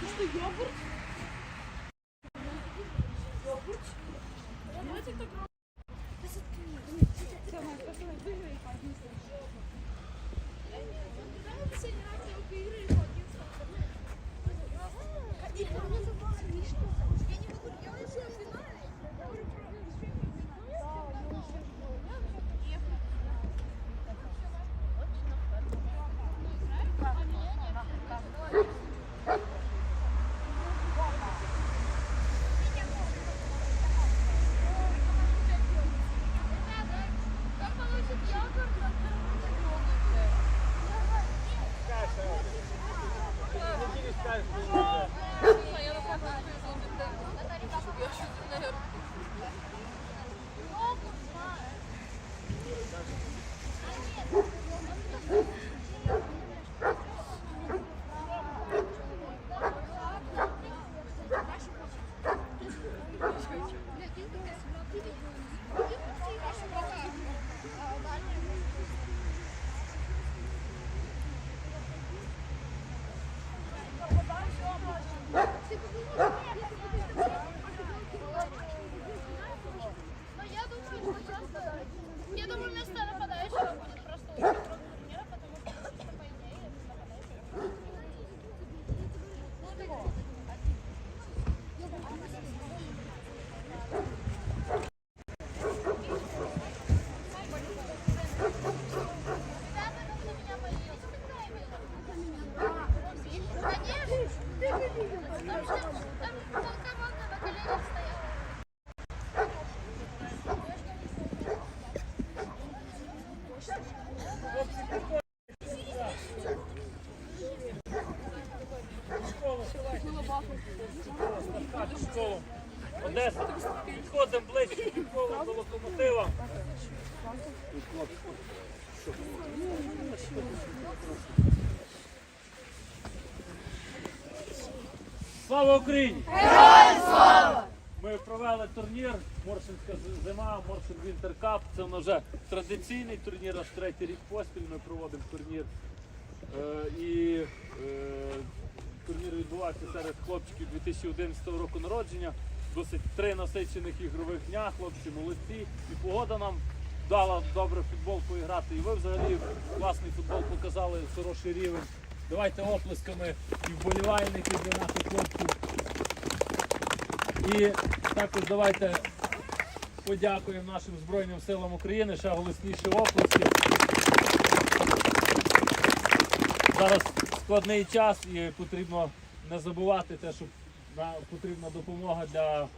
Что, йогурт? Йогурт? Давайте так Ну, я думаю, что часто, да. Я думаю, вместо нападающего будет школу. Одеса. Підходимо ближче під колом до локомотива. Слава Україні! Героям слава! Ми провели турнір Моршинська зима, Моршин Вінтер Кап. Це вже традиційний турнір, аж третій рік поспіль ми проводимо турнір. Е, і е, відбувався серед хлопчиків 2011 року народження. Досить три насичених ігрових дня, хлопці молодці. І погода нам дала добре футбол поіграти. І ви взагалі класний футбол показали, хороший рівень. Давайте оплесками і вболівальники для наших хлопців. І також давайте подякуємо нашим Збройним силам України, ще голосніші оплески. Зараз складний час і потрібно не забувати те, що на- потрібна допомога для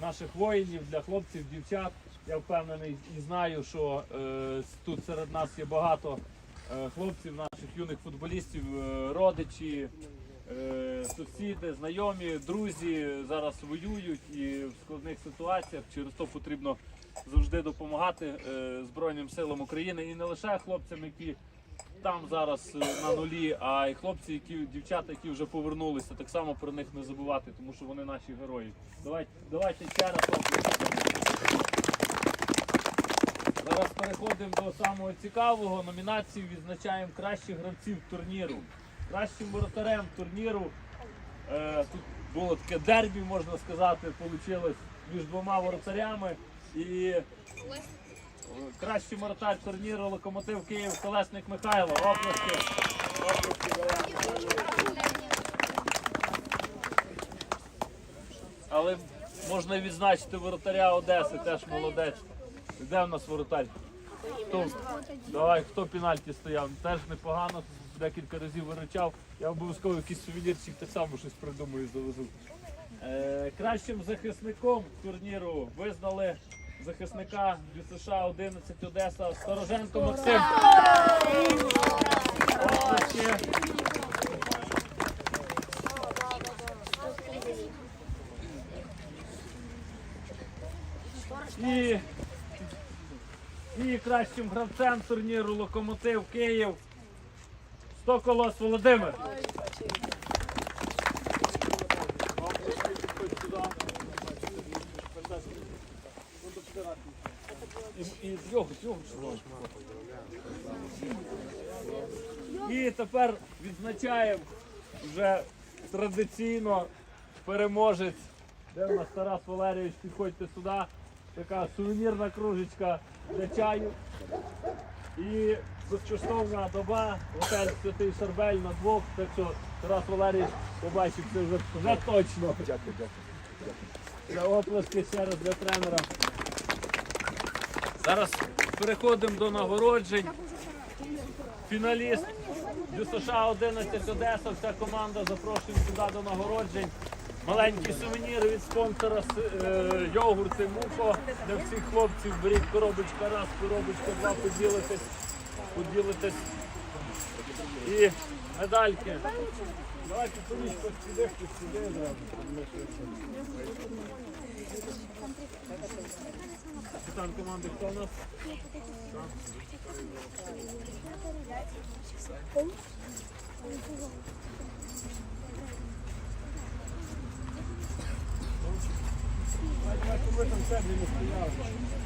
наших воїнів, для хлопців, дівчат. Я впевнений і знаю, що е, тут серед нас є багато е, хлопців, наших юних футболістів, е, родичі, е, сусіди, знайомі, друзі зараз воюють і в складних ситуаціях. Через то потрібно завжди допомагати е, Збройним силам України і не лише хлопцям, які там зараз е, на нулі, а й хлопці, які дівчата, які вже повернулися, так само про них не забувати, тому що вони наші герої. Давайте, давайте ще раз. Зараз переходимо до самого цікавого. Номінації відзначаємо кращих гравців турніру. Кращим воротарем турніру. Е, тут було таке дербі, можна сказати, вийшло між двома воротарями. І кращий воротар турніру Локомотив Київ Колесник Михайло. Оплески. Але можна відзначити воротаря Одеси, теж молодець. Де в нас воротар? Хто? Давай, хто пенальті стояв? Теж непогано, декілька разів виручав. Я обов'язково якийсь сувенірчик так само щось придумаю, завезу. Е, кращим захисником турніру визнали захисника ДЮСШ 11 Одеса Стороженко Максим. І, і кращим гравцем турніру Локомотив Київ. 100 колос Володимир. І, тепер відзначаємо вже традиційно переможець. Де у нас Тарас Валерійович, підходьте сюди. Така сувенірна кружечка для чаю. І безкоштовна доба, готель Святий Шарбель на двох. Так що Тарас Валерійович побачив це вже, вже точно. Дякую, дякую. Для оплески ще раз для тренера. Зараз переходимо до нагороджень. Фіналіст ДЮСШ 11 Одеса, вся команда запрошує сюди до нагороджень. Маленькі сувеніри від спонсора е, йогурти Муко для всіх хлопців. Беріть коробочка раз, коробочка два, поділитесь, поділитесь. І медальки. Давайте поміж сюди, сюди. Зразу. Капітан команди хто у нас? Давайте ви там себе не стояли.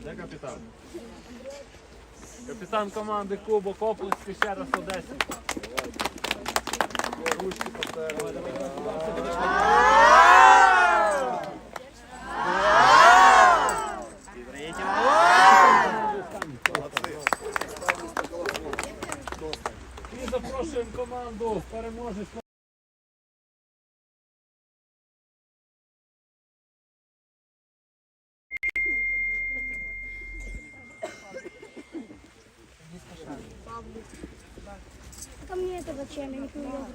Де капітан? Капітан команди Кубок Оплески ще раз Одесі. Ручки запрошуємо команду переможець. Ко мне это зачем? Я не пью йогурт.